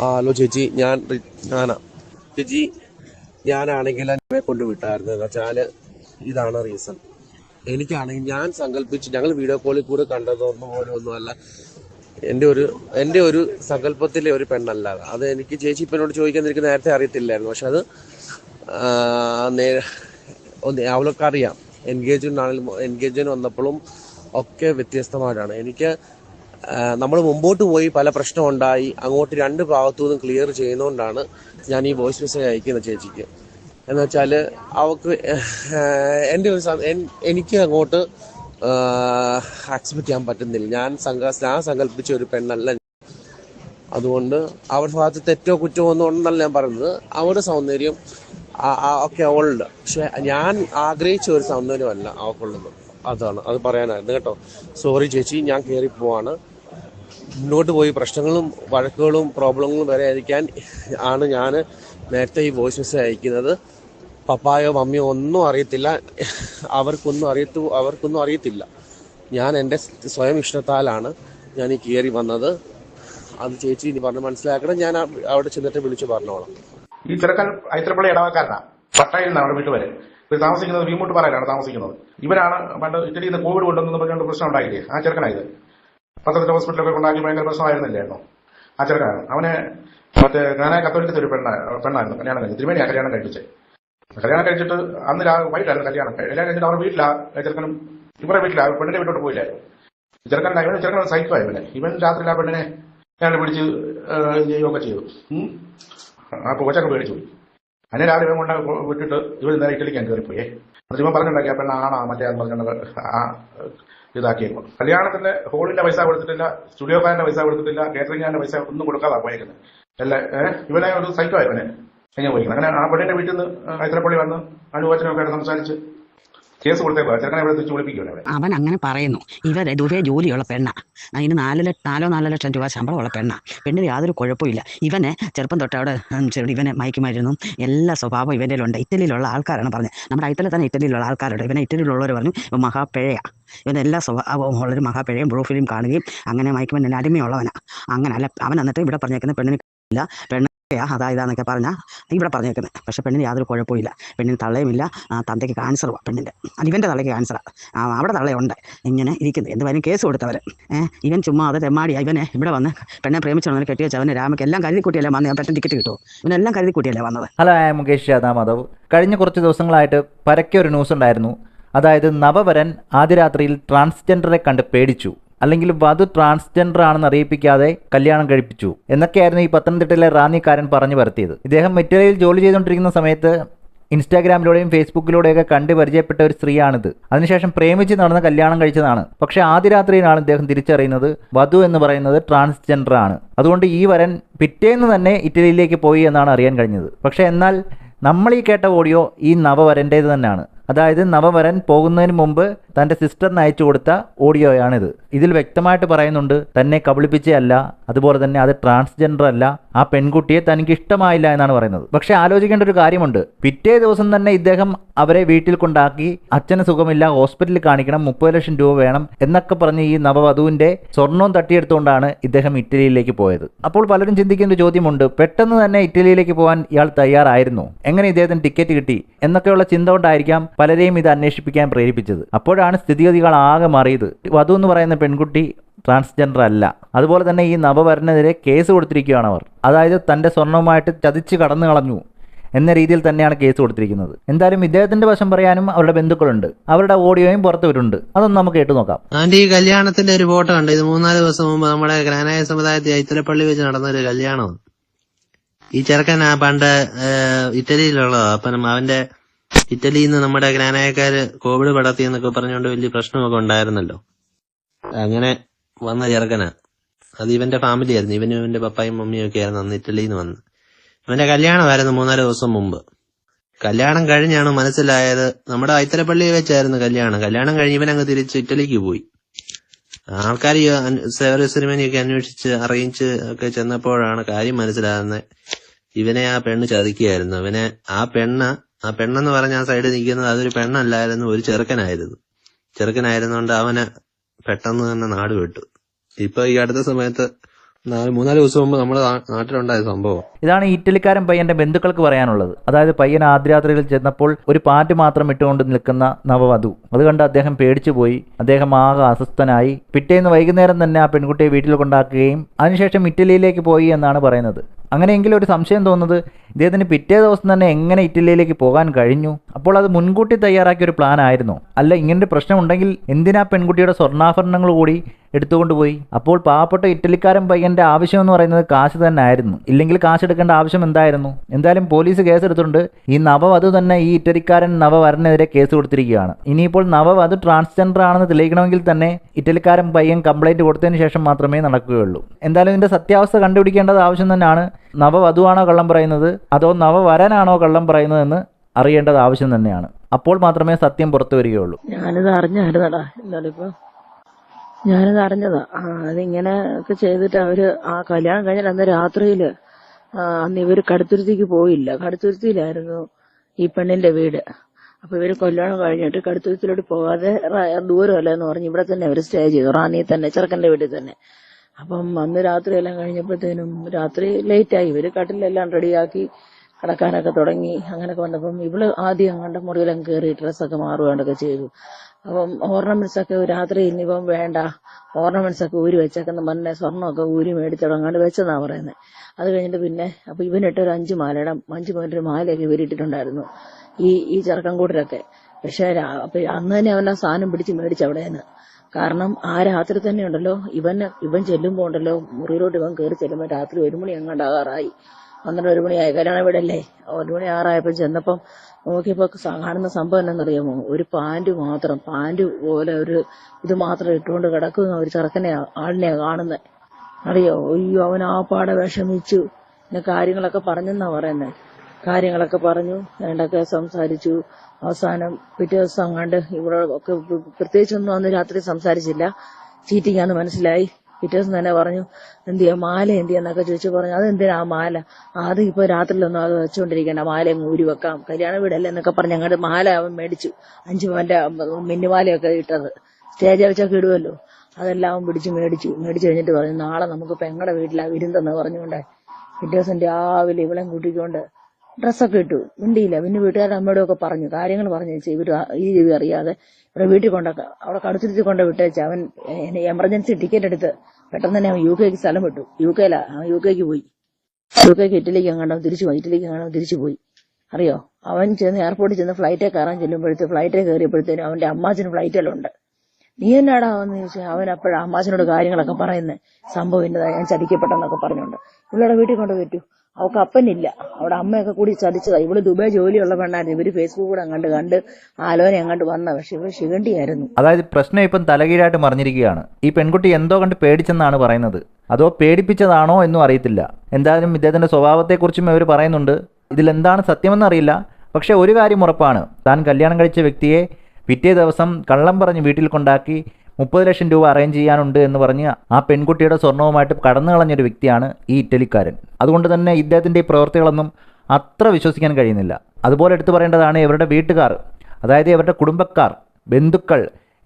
Hello ചേച്ചി ഞാൻ ഞാനാ. ചേച്ചി ഞാനാണെങ്കിൽ എന്നെ കൊണ്ട് വിട്ടായിരുന്നു. എന്ന് വെച്ചാൽ ഇതാണ് റീസൺ എനിക്കാണെങ്കിൽ ഞാൻ സങ്കല്പിച്ച് ഞങ്ങൾ വീഡിയോ കോളിൽ കൂടെ കണ്ടതൊന്നും പോലെ ഒന്നുമല്ല. എന്റെ ഒരു എന്റെ ഒരു സങ്കല്പത്തിലെ ഒരു പെണ്ണല്ല അത്. എനിക്ക് ചേച്ചി ഇപ്പം എന്നോട് ചോദിക്കാൻ എനിക്ക് നേരത്തെ അറിയത്തില്ലായിരുന്നു. പക്ഷെ അത് അവളൊക്കെ അറിയാം എൻഗേജ്മെന്റ് ആണെങ്കിലും എൻഗേജ്മെന്റ് വന്നപ്പോഴും ഒക്കെ വ്യത്യസ്തമായിട്ടാണ് എനിക്ക് നമ്മൾ മുമ്പോട്ട് പോയി പല പ്രശ്നം ഉണ്ടായി അങ്ങോട്ട് രണ്ട് ഭാഗത്തു നിന്നും ക്ലിയർ ചെയ്യുന്നതുകൊണ്ടാണ് ഞാൻ ഈ വോയിസ് മെസ്സേജ് അയക്കുന്നത് ചേച്ചിക്ക്. എന്ന് വെച്ചാൽ അവക്ക് എന്റെ ഒരു എനിക്ക് അങ്ങോട്ട് ആക്സെപ്റ്റ് ചെയ്യാൻ പറ്റുന്നില്ല. ഞാൻ ഞാൻ സങ്കല്പിച്ച ഒരു പെണ്ണല്ല. അതുകൊണ്ട് അവരുടെ ഭാഗത്ത് തെറ്റോ കുറ്റമോ ഒന്നും ഉണ്ടെന്നല്ല ഞാൻ പറയുന്നത്. അവരുടെ സൗന്ദര്യം ഒക്കെ അവളുണ്ട് പക്ഷെ ഞാൻ ആഗ്രഹിച്ച ഒരു സൗന്ദര്യമല്ല അവൾക്കുള്ളത് അതാണ്. അത് പറയാനായിരുന്നു കേട്ടോ. സോറി ചേച്ചി ഞാൻ കയറി പോവാണ് മുന്നോട്ട് പോയി പ്രശ്നങ്ങളും വഴക്കുകളും പ്രോബ്ലങ്ങളും വരെ ആയിരിക്കാൻ ആണ് ഞാൻ നേരത്തെ ഈ വോയിസ് മെസ്സേജ് അയക്കുന്നത്. പപ്പായോ മമ്മിയോ ഒന്നും അറിയത്തില്ല. അവർക്കൊന്നും അറിയത്തു അവർക്കൊന്നും അറിയത്തില്ല. ഞാൻ എന്റെ സ്വയം ഇഷ്ടത്താലാണ് ഞാൻ ഈ കയറി വന്നത്. അത് ചേച്ചി ഇനി പറഞ്ഞ് മനസ്സിലാക്കണം. ഞാൻ അവിടെ ചെന്നിട്ട് വിളിച്ചു പറഞ്ഞോളാം. ഈ ചെറുക്കൻ ഐത്രപ്പള്ളി ഇടവക്കാരനാണ് പട്ടായിൽ നിന്നാണ് വീട്ടിൽ വരെ. ഇവർ താമസിക്കുന്നത് വീമുട്ട് പറയാനാണ് താമസിക്കുന്നത്. ഇവരാണ് പണ്ട് നിന്ന് കോവിഡ് കൊണ്ടുവന്നു പറഞ്ഞുകൊണ്ട് പ്രശ്നം ഉണ്ടായില്ലേ? ആ ചെറുക്കനായത് പത്തനംതിട്ട ഹോസ്പിറ്റലൊക്കെ കൊണ്ടാക്കി ഭയങ്കര പ്രശ്നമായിരുന്നില്ലായിരുന്നു ആ ചെറുക്കനാണ് അവനെ മറ്റേ ഞാൻ കത്തോലിക്കത്തെ ഒരു പെണ്ണ പെണ്ണായിരുന്നു കല്യാണം കഴിച്ചത് തിരുമേനിയാ കല്യാണം കഴിച്ചേ. കല്യാണം കഴിച്ചിട്ട് അന്ന് വൈകിട്ടായിരുന്നു കല്യാണം. കല്യാണം കഴിച്ചിട്ട് അവരുടെ വീട്ടിലാ ചെറുക്കനും ഇവരുടെ വീട്ടിലാ പെണ്ണിന്റെ വീട്ടോട്ട് പോയില്ലായിരുന്നു. ചെറുക്കൻ ഇവൻ ചെറുക്കൻ സൈക്കോ ഇവനെ ഇവൻ രാത്രി ആ പെണ്ണിനെ ഞാൻ പിടിച്ച് ചെയ്യുകയൊക്കെ ചെയ്തു. ആ കൊച്ചൊക്കെ പേടിച്ചു അതിനെ രാവിലെ ഇവൻ കൊണ്ട് വിട്ടിട്ട് ഇവർ നേരെ ഇറ്റലിക്കാൻ കയറിപ്പോയേ. ഇവൻ പറഞ്ഞിട്ടുണ്ടാക്കി ആ പെണ്ണ ആണാ മറ്റേ എന്ന് ആ ഇതാക്കിയേക്കും കല്യാണത്തിന്റെ ഹോളിന്റെ പൈസ കൊടുത്തിട്ടില്ല സ്റ്റുഡിയോക്കാരന്റെ പൈസ കൊടുത്തിട്ടില്ല കേറ്ററിംഗിന്റെ പൈസ ഒന്നും കൊടുക്കാതെ പോയേക്കുന്നത് അല്ല ഇവനെ ഒരു സൈക്കോ ഇവനെ? കഴിഞ്ഞ പോയിരിക്കുന്നത് അങ്ങനെ ആ പെണ്ണിന്റെ വീട്ടിൽ നിന്ന് കൈത്തലപ്പള്ളി വന്ന് അനുവചനമൊക്കെ സംസാരിച്ച് അവൻ അങ്ങനെ പറയുന്നു. ഇവരെ ദൂരെ ജോലിയുള്ള പെണ്ണ. അതിന് നാല് ലക്ഷം നാലോ നാലോ ലക്ഷം രൂപ ശമ്പളമുള്ള പെണ്ണ. പെണ്ണിന് യാതൊരു കുഴപ്പമില്ല ഇവനെ ചെറുപ്പം തൊട്ട് അവിടെ ഇവനെ മയക്കുമായിരുന്നു. എല്ലാ സ്വഭാവം ഇവന്റെ ഉണ്ട് ഇറ്റലിയിലുള്ള ആൾക്കാരാണ് പറഞ്ഞത്. നമ്മുടെ ഐത്തലിൽ തന്നെ ഇറ്റലിയിലുള്ള ആൾക്കാരുണ്ട്. ഇവനെ ഇറ്റലിയിലുള്ളവർ പറഞ്ഞു ഇവൻ മഹാപ്പിഴയാ. ഇവനെല്ലാ സ്വഭാവവും ഉള്ളൊരു മഹാപ്പിഴയും ബ്രൂഫിലും കാണുകയും അങ്ങനെ മയക്കുമ്പോൾ അടിമയുള്ളവനാണ് അങ്ങനെ അല്ല അവൻ എന്നിട്ട് ഇവിടെ പറഞ്ഞേക്കുന്ന പെണ്ണിന് ഇല്ല പെണ്ണ് അതാ ഇതാന്നൊക്കെ പറഞ്ഞാൽ ഇവിടെ പറഞ്ഞേക്കുന്നത് പക്ഷേ പെണ്ണിന് യാതൊരു കുഴപ്പമില്ല പെണ്ണിന് തള്ളയുമില്ല. തന്തയ്ക്ക് ക്യാൻസറുമാണ് പെണ്ണിന്റെ ഇവന്റെ തള്ളയ്ക്ക് ക്യാൻസറാണ് അവിടെ തള്ളയുണ്ട്. ഇങ്ങനെ ഇരിക്കുന്നത് എന്തുവായാലും കേസ് കൊടുത്തവർ ഇവൻ ചുമ്മാ അത് തെമ്മാടിയാ. ഇവനെ ഇവിടെ വന്ന് പെണ്ണെ പ്രേമിച്ചവനെ കെട്ടി അവനെ രാമയ്ക്ക് എല്ലാം കരുതി കൂട്ടിയല്ലേ വന്ന് പെട്ടെന്ന് ടിക്കറ്റ് കിട്ടുമോ ഇവനെല്ലാം കരുതി കൂട്ടിയല്ലേ വന്നത്. Hello I am Mukesh Yadav Madhav. കഴിഞ്ഞ കുറച്ച് ദിവസങ്ങളായിട്ട് പരക്കെ ഒരു ന്യൂസ് ഉണ്ടായിരുന്നു. അതായത് നവവരൻ ആദ്യ രാത്രിയിൽ ട്രാൻസ്ജെൻഡറെ കണ്ട് പേടിച്ചു. അല്ലെങ്കിൽ വധു ട്രാൻസ്ജെൻഡർ ആണെന്ന് അറിയിപ്പിക്കാതെ കല്യാണം കഴിപ്പിച്ചു. എന്നൊക്കെയായിരുന്നു ഈ പത്തനംതിട്ടയിലെ റാന്നിക്കാരൻ പറഞ്ഞു വരുത്തിയത് ഇദ്ദേഹം ഇറ്റലിയിൽ ജോലി ചെയ്തുകൊണ്ടിരിക്കുന്ന സമയത്ത് ഇൻസ്റ്റാഗ്രാമിലൂടെയും ഫേസ്ബുക്കിലൂടെയൊക്കെ കണ്ട് പരിചയപ്പെട്ട ഒരു സ്ത്രീയാണിത്. അതിനുശേഷം പ്രേമിച്ച് നടന്ന കല്യാണം കഴിച്ചതാണ്. പക്ഷേ ആദ്യ രാത്രിയിലാണ് ഇദ്ദേഹം തിരിച്ചറിയുന്നത് വധു എന്ന് പറയുന്നത് ട്രാൻസ്ജെൻഡർ ആണ്. അതുകൊണ്ട് ഈ വരൻ പിറ്റേന്ന് തന്നെ ഇറ്റലിയിലേക്ക് പോയി എന്നാണ് അറിയാൻ കഴിഞ്ഞത്. പക്ഷേ എന്നാൽ നമ്മൾ ഈ കേട്ട ഓഡിയോ ഈ നവവരന്റേത് തന്നെയാണ്. അതായത് നവവരൻ പോകുന്നതിന് മുമ്പ് തന്റെ സിസ്റ്ററിന് അയച്ചു കൊടുത്ത ഓഡിയോയാണിത്. ഇതിൽ വ്യക്തമായിട്ട് പറയുന്നുണ്ട് തന്നെ കബളിപ്പിച്ചതല്ല അതുപോലെ തന്നെ അത് ട്രാൻസ്ജെൻഡർ അല്ല ആ പെൺകുട്ടിയെ തനിക്ക് ഇഷ്ടമായില്ല എന്നാണ് പറയുന്നത്. പക്ഷെ ആലോചിക്കേണ്ട ഒരു കാര്യമുണ്ട്. പിറ്റേ ദിവസം തന്നെ ഇദ്ദേഹം അവരെ വീട്ടിൽ കൊണ്ടാക്കി അച്ഛന് സുഖമില്ല ഹോസ്പിറ്റലിൽ കാണിക്കണം മുപ്പത് ലക്ഷം രൂപ വേണം എന്നൊക്കെ പറഞ്ഞ് ഈ നവവധുവിന്റെ സ്വർണവും തട്ടിയെടുത്തുകൊണ്ടാണ് ഇദ്ദേഹം ഇറ്റലിയിലേക്ക് പോയത്. അപ്പോൾ പലരും ചിന്തിക്കുന്ന ഒരു ചോദ്യമുണ്ട് പെട്ടെന്ന് തന്നെ ഇറ്റലിയിലേക്ക് പോകാൻ ഇയാൾ തയ്യാറായിരുന്നു? എങ്ങനെ ഇദ്ദേഹത്തിന് ടിക്കറ്റ് കിട്ടി? എന്നൊക്കെയുള്ള ചിന്ത കൊണ്ടായിരിക്കാം പലരെയും ഇത് അന്വേഷിപ്പിക്കാൻ പ്രേരിപ്പിച്ചത്. അപ്പോഴാണ് സ്ഥിതിഗതികൾ ആകെ മാറിയത്. വധു എന്ന് പറയുന്ന പെൺകുട്ടി ട്രാൻസ്ജെൻഡർ അല്ല. അതുപോലെ തന്നെ ഈ നവവരനെതിരെ കേസ് കൊടുത്തിരിക്കുകയാണ് അവർ. അതായത് തന്റെ സ്വർണവുമായിട്ട് ചതിച്ച് കടന്നു കളഞ്ഞു എന്ന രീതിയിൽ തന്നെയാണ് കേസ് കൊടുത്തിരിക്കുന്നത്. എന്തായാലും ഇദ്ദേഹത്തിന്റെ വശം പറയാനും അവരുടെ ബന്ധുക്കളുണ്ട്. അവരുടെ ഓഡിയോയും പുറത്തു വരുന്നുണ്ട് അതൊന്നും നമുക്ക് കേട്ടു നോക്കാം. ആന്റി ഈ കല്യാണത്തിന്റെ ഒരു ഫോട്ടോ ഉണ്ട് ഇത് മൂന്നാൽ ദിവസം മുമ്പ് നമ്മുടെ ഗ്രാനായ സമുദായത്തിൽ ഐത്തലപ്പള്ളി വെച്ച് നടന്ന ഒരു കല്യാണം ഈ ചെറുക്കൻ പണ്ട് ഇറ്റലിയിലുള്ളതാണ് ഇറ്റലിയിലുള്ളതാ. അപ്പം അവന്റെ ഇറ്റലിയിൽ നിന്ന് നമ്മുടെ ഗ്രാനായക്കാര് കോവിഡ് പടർത്തി എന്നൊക്കെ പറഞ്ഞുകൊണ്ട് വലിയ പ്രശ്നമൊക്കെ ഉണ്ടായിരുന്നല്ലോ. അങ്ങനെ വന്ന ചെറുക്കനാ. അത് ഇവന്റെ ഫാമിലി ആയിരുന്നു. ഇവനും ഇവന്റെ പപ്പായും മമ്മിയും ഒക്കെ ആയിരുന്നു അന്ന് ഇറ്റലിയിൽ നിന്ന് വന്ന് ഇവന്റെ കല്യാണമായിരുന്നു മൂന്നാൽ ദിവസം മുമ്പ്. കല്യാണം കഴിഞ്ഞാണ് മനസ്സിലായത് നമ്മുടെ ഐത്തലപ്പള്ളി വെച്ചായിരുന്നു കല്യാണം. കല്യാണം കഴിഞ്ഞ് ഇവൻ അങ്ങ് തിരിച്ച് ഇറ്റലിക്ക് പോയി. ആൾക്കാർ സേവര സിനിമനെയൊക്കെ അന്വേഷിച്ച് അറിയിച്ച് ഒക്കെ ചെന്നപ്പോഴാണ് കാര്യം മനസ്സിലാകുന്നത്. ഇവനെ ആ പെണ്ണ് ചതിക്കുകയായിരുന്നു. ഇവനെ ആ പെണ്ണ് ആ പെണ്ണെന്ന് പറഞ്ഞ ആ സൈഡിൽ നിൽക്കുന്നത് അതൊരു പെണ്ണല്ലായിരുന്നു ഒരു ചെറുക്കനായിരുന്നു. ചെറുക്കനായിരുന്നോണ്ട് അവനെ പെട്ടെന്ന് തന്നെ നാട് വിട്ടു. ഇപ്പൊ ഈ അടുത്ത സമയത്ത് നാല് മൂന്നാൽ ദിവസം മുമ്പ് നമ്മുടെ നാട്ടിലുണ്ടായ സംഭവം. ഇതാണ് ഇറ്റലിക്കാരൻ പയ്യന്റെ ബന്ധുക്കൾക്ക് പറയാനുള്ളത്. അതായത് പയ്യൻ ആദ്യരാത്രിയിൽ ചെന്നപ്പോൾ ഒരു പാറ്റ് മാത്രം ഇട്ടുകൊണ്ട് നിൽക്കുന്ന നവവധു. അത് കണ്ട് അദ്ദേഹം പേടിച്ചു പോയി. അദ്ദേഹം ആകെ അസ്വസ്ഥനായി. പിറ്റേന്ന് വൈകുന്നേരം തന്നെ ആ പെൺകുട്ടിയെ വീട്ടിൽ കൊണ്ടാക്കുകയും അതിനുശേഷം ഇറ്റലിയിലേക്ക് പോയി എന്നാണ് പറയുന്നത്. അങ്ങനെയെങ്കിലും ഒരു സംശയം തോന്നുന്നത് ഇദ്ദേഹത്തിന് പിറ്റേ ദിവസം തന്നെ എങ്ങനെ ഇറ്റലിയിലേക്ക് പോകാൻ കഴിഞ്ഞു? അപ്പോൾ അത് മുൻകൂട്ടി തയ്യാറാക്കിയ ഒരു പ്ലാൻ ആയിരുന്നു. അല്ല ഇങ്ങനൊരു പ്രശ്നമുണ്ടെങ്കിൽ എന്തിനാ പെൺകുട്ടിയുടെ സ്വർണാഭരണങ്ങൾ കൂടി എടുത്തുകൊണ്ടുപോയി? അപ്പോൾ പാവപ്പെട്ട ഇറ്റലിക്കാരൻ പയ്യന്റെ ആവശ്യം എന്ന് പറയുന്നത് കാശ് തന്നെ ആയിരുന്നു. ഇല്ലെങ്കിൽ കാശ് എടുക്കേണ്ട ആവശ്യം എന്തായിരുന്നു? എന്തായാലും പോലീസ് കേസ് എടുത്തിട്ടുണ്ട് ഈ നവവധു തന്നെ ഈ ഇറ്റലിക്കാരൻ നവവരനെതിരെ കേസ് കൊടുത്തിരിക്കുകയാണ്. ഇനിയിപ്പോൾ നവവധു ട്രാൻസ്ജെൻഡർ ആണെന്ന് തെളിയിക്കണമെങ്കിൽ തന്നെ ഇറ്റലിക്കാരൻ പയ്യൻ കംപ്ലൈന്റ് കൊടുത്തതിന് ശേഷം മാത്രമേ നടക്കുകയുള്ളൂ. എന്തായാലും ഇതിന്റെ സത്യാവസ്ഥ കണ്ടുപിടിക്കേണ്ടത് ആവശ്യം തന്നെയാണ്. നവവധുവാണോ കള്ളം പറയുന്നത്? അതോ നവവരനാണോ കള്ളം പറയുന്നതെന്ന് അറിയേണ്ടത് ആവശ്യം തന്നെയാണ്. അപ്പോൾ മാത്രമേ സത്യം പുറത്തു വരികയുള്ളൂ. ഞാനിത് അറിഞ്ഞായിരുന്നടാ എന്നാലിപ്പോ ഞാനിത് അറിഞ്ഞതാ. അതിങ്ങനെ ഒക്കെ ചെയ്തിട്ട് അവർ ആ കല്യാണം കഴിഞ്ഞാൽ അന്ന് രാത്രിയിൽ അന്ന് ഇവർ കടുത്തുരുത്തിക്ക് പോയില്ല. കടുത്തുരുത്തിയിലായിരുന്നു ഈ പെണ്ണിന്റെ വീട്. അപ്പൊ ഇവർ കല്യാണം കഴിഞ്ഞിട്ട് കടുത്തുരുത്തിലോട്ട് പോകാതെ ദൂരമല്ല എന്ന് പറഞ്ഞ് ഇവിടെ തന്നെ അവർ സ്റ്റേ ചെയ്തു. റാന്നിയിൽ തന്നെ ചെറുക്കന്റെ വീട്ടിൽ തന്നെ. അപ്പം അന്ന് രാത്രി എല്ലാം കഴിഞ്ഞപ്പോഴത്തേനും രാത്രി ലേറ്റായി ഇവർ കട്ടിലെല്ലാം റെഡിയാക്കി കിടക്കാനൊക്കെ തുടങ്ങി. അങ്ങനെയൊക്കെ വന്നപ്പം ഇവൾ ആദ്യം അങ്ങോട്ട് മുറിയിലും കയറി ഡ്രസ്സൊക്കെ മാറുകയൊക്കെ ചെയ്തു. അപ്പം ഓർണമെന്റ്സ് ഒക്കെ രാത്രി ഇനിയിപ്പം വേണ്ട. ഓർണമെന്റ്സ് ഒക്കെ ഊരി വെച്ചേക്കെന്ന് പറഞ്ഞ സ്വർണമൊക്കെ ഊരി മേടിച്ചിടങ്ങാണ്ട് വെച്ചെന്നാ പറയുന്നത് അത് കഴിഞ്ഞിട്ട് പിന്നെ അപ്പൊ ഇവനിട്ട് ഒരു അഞ്ച് മാലയുടെ അഞ്ച് പോയിന്റ് മാലയൊക്കെ ഇവരിട്ടിട്ടുണ്ടായിരുന്നു ഈ ഈ ചെറുക്കൻ കൂട്ടരൊക്കെ. പക്ഷെ അന്ന് തന്നെ അവൻ ആ സാധനം പിടിച്ച് മേടിച്ചവിടെ അവിടെന്ന്. കാരണം ആ രാത്രി തന്നെ ഉണ്ടല്ലോ ഇവൻ ഇവൻ ചെല്ലുമ്പോ ഉണ്ടല്ലോ മുറിയിലോട്ട് ഇവൻ കയറി ചെല്ലുമ്പോ രാത്രി ഒരു മണി അങ്ങോട്ടാകാറായി പന്ത്രണ്ട് ഒരു മണിയായി കല്യാണം അല്ലേ? ഒരു മണി ആറായപ്പോ ചെന്നപ്പം നോക്കിയപ്പോ കാണുന്ന സംഭവം എന്നറിയാമോ ഒരു പാന്റ് മാത്രം പാന്റ് പോലെ ഒരു ഇത് മാത്രം ഇട്ടുകൊണ്ട് കിടക്കുന്ന ഒരു ചെറുക്കനെ ആളിനെ കാണുന്നത് അറിയോ? അയ്യോ അവൻ ആ പാടെ വിഷമിച്ചു. കാര്യങ്ങളൊക്കെ പറഞ്ഞെന്നാ പറയുന്നത് കാര്യങ്ങളൊക്കെ പറഞ്ഞു. വേണ്ടൊക്കെ സംസാരിച്ചു. അവസാനം പിറ്റേ ദിവസം അങ്ങാണ്ട് ഇവിടെ ഒക്കെ പ്രത്യേകിച്ചൊന്നും അന്ന് രാത്രി സംസാരിച്ചില്ല. ചീറ്റിങ്ങാന്ന് മനസ്സിലായി. പിറ്റേ ദിവസം തന്നെ പറഞ്ഞു എന്ത് ചെയ്യാ മാല എന്ത് ചെയ്യാന്നൊക്കെ ചോദിച്ചു പറഞ്ഞു അതെന്തിനാ ആ മാല? അത് ഇപ്പൊ രാത്രിയിലൊന്നും അത് വെച്ചുകൊണ്ടിരിക്കേണ്ട മാല ഊരി വെക്കാം. കല്യാണ വീടല്ലേ എന്നൊക്കെ പറഞ്ഞ് അങ്ങോട്ട് മാല അവൻ മേടിച്ചു. അഞ്ചു പവന്റെ മിന്നുമാലയൊക്കെ ഇട്ടത്. സ്റ്റേജ് വെച്ചൊക്കെ ഇടുമല്ലോ അതെല്ലാം അവൻ പിടിച്ച് മേടിച്ചു. മേടിച്ചു കഴിഞ്ഞിട്ട് പറഞ്ഞു നാളെ നമുക്ക് പെങ്ങടെ വീട്ടിലാ വിരുന്നെന്ന് പറഞ്ഞുകൊണ്ട് പിറ്റേ ദിവസം രാവിലെ ഇവളെയും കൂട്ടിക്കൊണ്ട് ഡ്രസ്സൊക്കെ ഇട്ടു. മിണ്ടിയില്ല. പിന്നെ വീട്ടുകാരുടെ അമ്മയോടൊക്കെ പറഞ്ഞു. കാര്യങ്ങൾ പറഞ്ഞു വെച്ചാൽ ഇവർ ഈ രീതി അറിയാതെ ഇവിടെ വീട്ടിൽ കൊണ്ട അവിടെ കടുത്തിരുത്തി കൊണ്ട് വിട്ടേച്ച്. അവൻ എമർജൻസി ടിക്കറ്റ് എടുത്ത് പെട്ടെന്ന് തന്നെ അവൻ യു കെക്ക് സ്ഥലം വിട്ടു. യു കെയിലാ യു കെക്ക് പോയി. യു കെക്ക് ഇറ്റലിക്ക് എങ്ങാണ്ടോ തിരിച്ചു പോയി. ഇറ്റലിക്ക് എങ്ങാണ്ടോ തിരിച്ചു പോയി. അറിയോ? അവൻ ചെന്ന് എയർപോർട്ടിൽ ചെന്ന് ഫ്ലൈറ്റിൽ കയറാൻ ചെല്ലുമ്പോഴത്തെ ഫ്ലൈറ്റിൽ കയറിയപ്പോഴത്തേനും അവന്റെ അമ്മാച്ചന് ഫ്ലൈറ്റിലുണ്ട്. നീ എന്നാടാ എന്ന് ചോദിച്ചാൽ അവൻ അപ്പോഴാ അമ്മാച്ചനോട് കാര്യങ്ങളൊക്കെ പറയുന്നത് സംഭവം എന്നതാ ഞാൻ ചതിക്കപ്പെട്ടെന്നൊക്കെ പറഞ്ഞുകൊണ്ട്. പിള്ളേരുടെ വീട്ടിൽ കൊണ്ട് പറ്റൂ അവൾക്ക് അപ്പനില്ല. അവിടെ അമ്മയൊക്കെ കൂടി ചതിച്ചതാ. ഇവൾ ദുബായ് ജോലിയുള്ള പെണ്ണായിരുന്നു. ഇവർ ഫേസ്ബുക്ക് കൂടെ അങ്ങോട്ട് കണ്ട് ആലോചന അങ്ങോട്ട് വന്ന. പക്ഷെ ഇവർ ശിഖണ്ടിയായിരുന്നു അതായത് പ്രശ്നം ഇപ്പം തലകീഴായിട്ട് മറിഞ്ഞിരിക്കുകയാണ്. ഈ പെൺകുട്ടി എന്തോ കണ്ട് പേടിച്ചെന്നാണ് പറയുന്നത്. അതോ പേടിപ്പിച്ചതാണോ എന്നും അറിയത്തില്ല. എന്തായാലും ഇദ്ദേഹത്തിന്റെ സ്വഭാവത്തെക്കുറിച്ചും ഇവർ പറയുന്നുണ്ട്. ഇതിലെന്താണ് സത്യമെന്ന് അറിയില്ല. പക്ഷേ ഒരു കാര്യം ഉറപ്പാണ്. താൻ കല്യാണം കഴിച്ച വ്യക്തിയെ പിറ്റേ ദിവസം കള്ളം പറഞ്ഞ് വീട്ടിൽ കൊണ്ടാക്കി മുപ്പത് ലക്ഷം രൂപ അറേഞ്ച് ചെയ്യാനുണ്ട് എന്ന് പറഞ്ഞ് ആ പെൺകുട്ടിയുടെ സ്വർണവുമായിട്ട് കടന്നു കളഞ്ഞൊരു വ്യക്തിയാണ് ഈ ഇറ്റലിക്കാരൻ. അതുകൊണ്ട് തന്നെ ഇദ്ദേഹത്തിന്റെ ഈ പ്രവൃത്തികളൊന്നും അത്ര വിശ്വസിക്കാൻ കഴിയുന്നില്ല. അതുപോലെ എടുത്തു പറയേണ്ടതാണ് ഇവരുടെ വീട്ടുകാർ അതായത് ഇവരുടെ കുടുംബക്കാർ ബന്ധുക്കൾ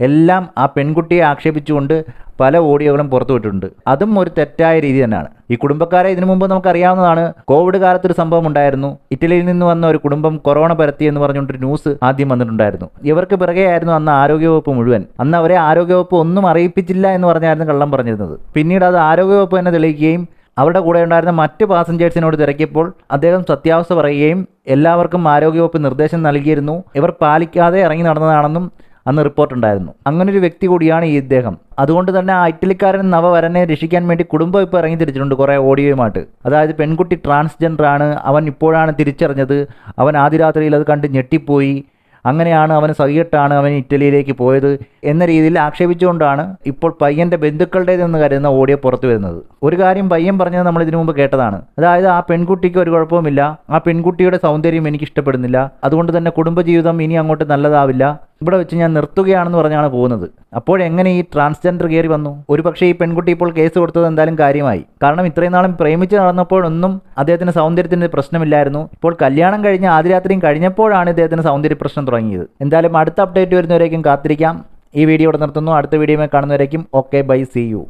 എല്ലാം ആ പെൺകുട്ടിയെ ആക്ഷേപിച്ചുകൊണ്ട് പല ഓഡിയോകളും പുറത്തുവിട്ടിട്ടുണ്ട് അതും ഒരു തെറ്റായ രീതി തന്നെയാണ്. ഈ കുടുംബക്കാരെ ഇതിനു മുമ്പ് നമുക്കറിയാവുന്നതാണ്. കോവിഡ് കാലത്ത് ഒരു സംഭവം ഉണ്ടായിരുന്നു. ഇറ്റലിയിൽ നിന്ന് വന്ന ഒരു കുടുംബം കൊറോണ പരത്തി എന്ന് പറഞ്ഞുകൊണ്ട് ന്യൂസ് ആദ്യം വന്നിട്ടുണ്ടായിരുന്നു. ഇവർക്ക് പിറകെയായിരുന്നു അന്ന് ആരോഗ്യവകുപ്പ് മുഴുവൻ. അന്ന് അവരെ ആരോഗ്യവകുപ്പ് ഒന്നും അറിയിപ്പിച്ചില്ല എന്ന് പറഞ്ഞായിരുന്നു കള്ളം പറഞ്ഞിരുന്നത്. പിന്നീട് അത് ആരോഗ്യവകുപ്പ് തന്നെ തെളിയിക്കുകയും അവരുടെ കൂടെ ഉണ്ടായിരുന്ന മറ്റ് പാസഞ്ചേഴ്സിനോട് തിരക്കിയപ്പോൾ അദ്ദേഹം സത്യാവസ്ഥ പറയുകയും എല്ലാവർക്കും ആരോഗ്യവകുപ്പ് നിർദ്ദേശം നൽകിയിരുന്നു. ഇവർ പാലിക്കാതെ ഇറങ്ങി നടന്നതാണെന്നും അന്ന് റിപ്പോർട്ടുണ്ടായിരുന്നു. അങ്ങനൊരു വ്യക്തി കൂടിയാണ് ഈ ഇദ്ദേഹം. അതുകൊണ്ട് തന്നെ ആ ഇറ്റലിക്കാരൻ നവവരനെ രക്ഷിക്കാൻ വേണ്ടി കുടുംബം ഇപ്പോൾ ഇറങ്ങി തിരിച്ചിട്ടുണ്ട് കുറേ ഓഡിയോയുമായിട്ട്. അതായത് പെൺകുട്ടി ട്രാൻസ്ജെൻഡർ ആണ്. അവൻ ഇപ്പോഴാണ് തിരിച്ചറിഞ്ഞത്. അവൻ ആദ്യ രാത്രിയിൽ അത് കണ്ട് ഞെട്ടിപ്പോയി. അങ്ങനെയാണ് അവൻ സഹിയിട്ടാണ് അവൻ ഇറ്റലിയിലേക്ക് പോയത് എന്ന രീതിയിൽ ആക്ഷേപിച്ചുകൊണ്ടാണ് ഇപ്പോൾ പയ്യന്റെ ബന്ധുക്കളുടേതെന്ന് കരുതുന്ന ഓഡിയോ പുറത്തു വരുന്നത്. ഒരു കാര്യം പയ്യൻ പറഞ്ഞത് നമ്മൾ ഇതിനു മുമ്പ് കേട്ടതാണ്. അതായത് ആ പെൺകുട്ടിക്ക് ഒരു കുഴപ്പവുമില്ല. ആ പെൺകുട്ടിയുടെ സൗന്ദര്യം എനിക്ക് ഇഷ്ടപ്പെടുന്നില്ല. അതുകൊണ്ട് തന്നെ കുടുംബജീവിതം ഇനി അങ്ങോട്ട് നല്ലതാവില്ല. ഇവിടെ വെച്ച് ഞാൻ നിർത്തുകയാണെന്ന് പറഞ്ഞാണ് പോകുന്നത്. അപ്പോഴെങ്ങനെ ഈ ട്രാൻസ്ജെൻഡർ കയറി വന്നു? ഒരു പക്ഷേ ഈ പെൺകുട്ടി ഇപ്പോൾ കേസ് കൊടുത്തത് എന്തായാലും കാര്യമായി. കാരണം ഇത്രയും നാളും പ്രേമിച്ച് നടന്നപ്പോഴൊന്നും അദ്ദേഹത്തിന് സൗന്ദര്യത്തിന് പ്രശ്നമില്ലായിരുന്നു. ഇപ്പോൾ കല്യാണം കഴിഞ്ഞ് ആദ്യരാത്രിയും കഴിഞ്ഞപ്പോഴാണ് ഇദ്ദേഹത്തിന് സൗന്ദര്യ പ്രശ്നം തുടങ്ങിയത്. എന്തായാലും അടുത്ത അപ്ഡേറ്റ് വരുന്നവരേക്കും കാത്തിരിക്കാം. ഈ വീഡിയോ ഇവിടെ നിർത്തുന്നു. അടുത്ത വീഡിയോ കാണുന്നവരേക്കും ഓക്കെ ബൈ സി യു